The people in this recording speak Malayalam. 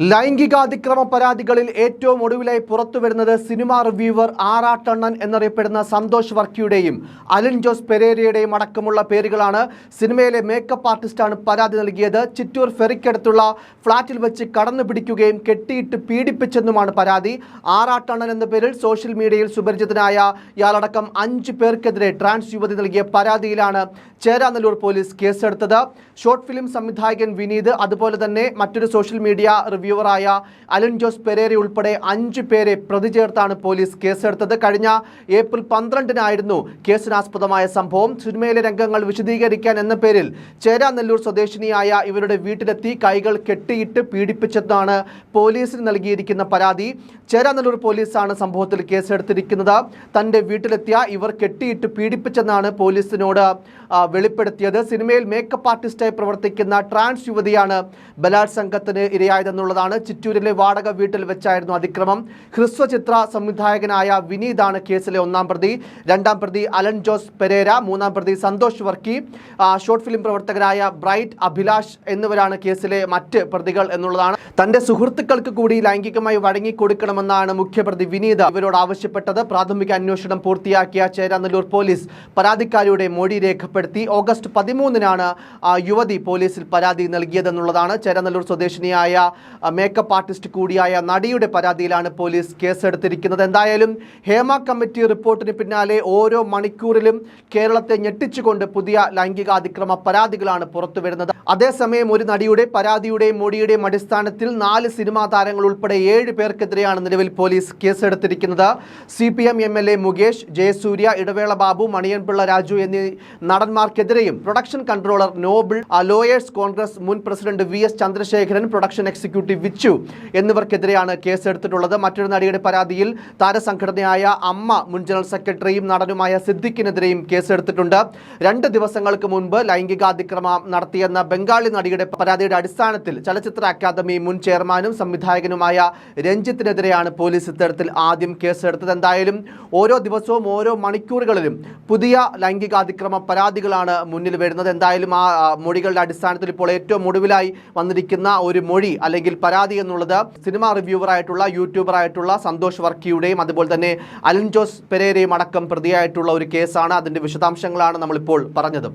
ലൈംഗികാതിക്രമ പരാതികളിൽ ഏറ്റവും ഒടുവിലായി പുറത്തുവരുന്നത് സിനിമാ റിവ്യൂവർ ആറാട്ടണ്ണൻ എന്നറിയപ്പെടുന്ന സന്തോഷ് വർക്കിയുടെയും അലിൻ ജോസ് പെരേരയുടെയും അടക്കമുള്ള പേരുകളാണ് സിനിമയിലെ മേക്കപ്പ് ആർട്ടിസ്റ്റാണ് പരാതി നൽകിയത്. ചിറ്റൂർ ഫെറിക്കടുത്തുള്ള ഫ്ളാറ്റിൽ വെച്ച് കടന്നു പിടിക്കുകയും കെട്ടിയിട്ട് പീഡിപ്പിച്ചെന്നുമാണ് പരാതി. ആറാട്ടണ്ണൻ എന്ന പേരിൽ സോഷ്യൽ മീഡിയയിൽ സുപരിചിതനായ ഇയാളടക്കം അഞ്ച് പേർക്കെതിരെ ട്രാൻസ് യുവതി നൽകിയ പരാതിയിലാണ് ചേരാനല്ലൂർ പോലീസ് കേസെടുത്തത്. ഷോർട്ട് ഫിലിം സംവിധായകൻ വിനീത് അതുപോലെ തന്നെ മറ്റൊരു സോഷ്യൽ മീഡിയ റിവ്യൂവറായ അലൻ ജോസ് പെരേര ഉൾപ്പെടെ അഞ്ച് പേരെ പ്രതി ചേർത്താണ് പോലീസ് കേസെടുത്തത്. കഴിഞ്ഞ ഏപ്രിൽ പന്ത്രണ്ടിനായിരുന്നു കേസിനാസ്പദമായ സംഭവം. സിനിമയിലെ രംഗങ്ങൾ വിശദീകരിക്കാൻ എന്ന പേരിൽ ചേരാനെല്ലൂർ സ്വദേശിനിയായ ഇവരുടെ വീട്ടിലെത്തി കൈകൾ കെട്ടിയിട്ട് പീഡിപ്പിച്ചെന്നാണ് പോലീസിന് നൽകിയിരിക്കുന്ന പരാതി. ചേരാനെല്ലൂർ പോലീസാണ് സംഭവത്തിൽ കേസെടുത്തിരിക്കുന്നത്. തന്റെ വീട്ടിലെത്തിയ ഇവർ കെട്ടിയിട്ട് പീഡിപ്പിച്ചെന്നാണ് പോലീസിനോട് വെളിപ്പെടുത്തിയത്. സിനിമയിൽ മേക്കപ്പ് ആർട്ടിസ്റ്റായി പ്രവർത്തിക്കുന്ന ട്രാൻസ് യുവതിയാണ് ബലാത്സംഗത്തിന് ഇരയായതെന്നുള്ളതാണ് ചിറ്റൂരിലെ വാടക വീട്ടിൽ വെച്ചായിരുന്നു അതിക്രമം. ഹ്രസ്വചിത്ര സംവിധായകനായ വിനീതാണ് കേസിലെ ഒന്നാം പ്രതി. രണ്ടാം പ്രതി അലൻ ജോസ് പെരേര മൂന്നാം പ്രതി സന്തോഷ് വർക്കി ഷോർട്ട് ഫിലിം പ്രവർത്തകരായ ബ്രൈറ്റ് അഭിലാഷ് എന്നിവരാണ് കേസിലെ മറ്റ് പ്രതികൾ എന്നുള്ളതാണ്. തന്റെ സുഹൃത്തുക്കൾക്ക് കൂടി ലൈംഗികമായി വഴങ്ങിക്കൊടുക്കണമെന്നാണ് മുഖ്യപ്രതി വിനീത ഇവരോട് ആവശ്യപ്പെട്ടത്. പ്രാഥമിക അന്വേഷണം പൂർത്തിയാക്കിയ ചേരാനല്ലൂർ പോലീസ് പരാതിക്കാരിയുടെ മൊഴി രേഖപ്പെടുത്തി. ഓഗസ്റ്റ് പതിമൂന്നിനാണ് യുവതി പോലീസിൽ പരാതി നൽകിയതെന്നുള്ളതാണ്. ചേരാനല്ലൂർ സ്വദേശിനിയായ മേക്കപ്പ് ആർട്ടിസ്റ്റ് കൂടിയായ നടിയുടെ പരാതിയിലാണ് പോലീസ് കേസെടുത്തിരിക്കുന്നത്. എന്തായാലും ഹേമ കമ്മിറ്റി റിപ്പോർട്ടിന് പിന്നാലെ ഓരോ മണിക്കൂറിലും കേരളത്തെ ഞെട്ടിച്ചുകൊണ്ട് പുതിയ ലൈംഗികാതിക്രമ പരാതികളാണ് പുറത്തുവരുന്നത്. അതേസമയം ഒരു നടിയുടെ പരാതിയുടെയും മൊഴിയുടെയും അടിസ്ഥാനത്തിൽ നാല് സിനിമാ താരങ്ങൾ ഉൾപ്പെടെ ഏഴ് പേർക്കെതിരെയാണ് നിലവിൽ പോലീസ് കേസെടുത്തിരിക്കുന്നത്. C P M M L A Mukesh Jayasurya Idavela Babu Maniyanpilla Raju എന്നീ നടന്മാർക്കെതിരെയും production controller Noble lawyers Congress മുൻ president V S Chandrasekharan production executive Vichu എന്നിവർക്കെതിരെയാണ് കേസെടുത്തിട്ടുള്ളത്. മറ്റൊരു നടിയുടെ പരാതിയിൽ താരസംഘടനയായ അമ്മ മുൻ ജനറൽ സെക്രട്ടറിയും നടനുമായ സിദ്ദിഖിനെതിരെയും കേസെടുത്തിട്ടുണ്ട്. രണ്ട് ദിവസങ്ങൾക്ക് മുൻപ് ലൈംഗികാതിക്രമം നടത്തിയെന്ന ബംഗാളി നടിയുടെ പരാതിയുടെ അടിസ്ഥാനത്തിൽ ചലച്ചിത്ര അക്കാദമി മുൻ ചെയർമാനും സംവിധായകനുമായ രഞ്ജിത്തിനെതിരെയാണ് പോലീസ് ഇത്തരത്തിൽ ആദ്യം കേസെടുത്തത്. എന്തായാലും ഓരോ ദിവസവും ഓരോ മണിക്കൂറുകളിലും പുതിയ ലൈംഗികാതിക്രമ പരാതികളാണ് മുന്നിൽ വരുന്നത്. എന്തായാലും ആ ആ, മൊഴികളുടെ അടിസ്ഥാനത്തിൽ ഇപ്പോൾ ഏറ്റവും ഒടുവിലായി വന്നിരിക്കുന്ന ഒരു മൊഴി അല്ലെങ്കിൽ പരാതി എന്നുള്ളത് സിനിമാ റിവ്യൂവറായിട്ടുള്ള യൂട്യൂബറായിട്ടുള്ള സന്തോഷ് വർക്കിയുടെയും അതുപോലെ തന്നെ അലൻ ജോസ് പെരേരയും അടക്കം പ്രതിയായിട്ടുള്ള ഒരു കേസാണ്. അതിന്റെ വിശദാംശങ്ങളാണ് നമ്മളിപ്പോൾ പറഞ്ഞത്.